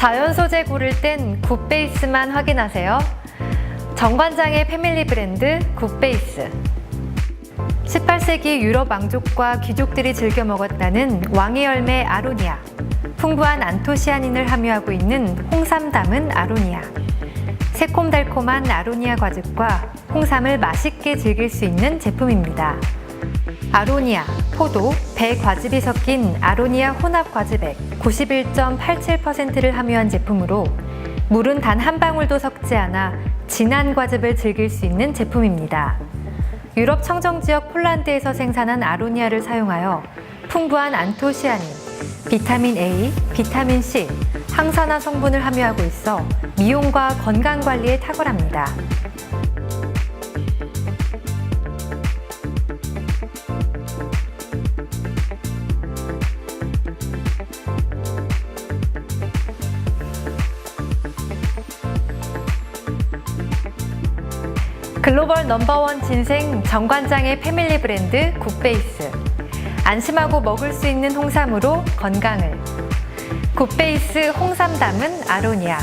자연 소재 고를 땐 굿베이스만 확인하세요. 정관장의 패밀리 브랜드 굿베이스. 18세기 유럽 왕족과 귀족들이 즐겨 먹었다는 왕의 열매 아로니아. 풍부한 안토시아닌을 함유하고 있는 홍삼 담은 아로니아. 새콤달콤한 아로니아 과즙과 홍삼을 맛있게 즐길 수 있는 제품입니다. 아로니아, 포도, 배 과즙이 섞인 아로니아 혼합 과즙액 91.87%를 함유한 제품으로 물은 단 한 방울도 섞지 않아 진한 과즙을 즐길 수 있는 제품입니다. 유럽 청정 지역 폴란드에서 생산한 아로니아를 사용하여 풍부한 안토시아닌, 비타민 A, 비타민 C, 항산화 성분을 함유하고 있어 미용과 건강 관리에 탁월합니다. 글로벌 넘버원 진생 정관장의 패밀리 브랜드 굿베이스. 안심하고 먹을 수 있는 홍삼으로 건강을. 굿베이스 홍삼 담은 아로니아.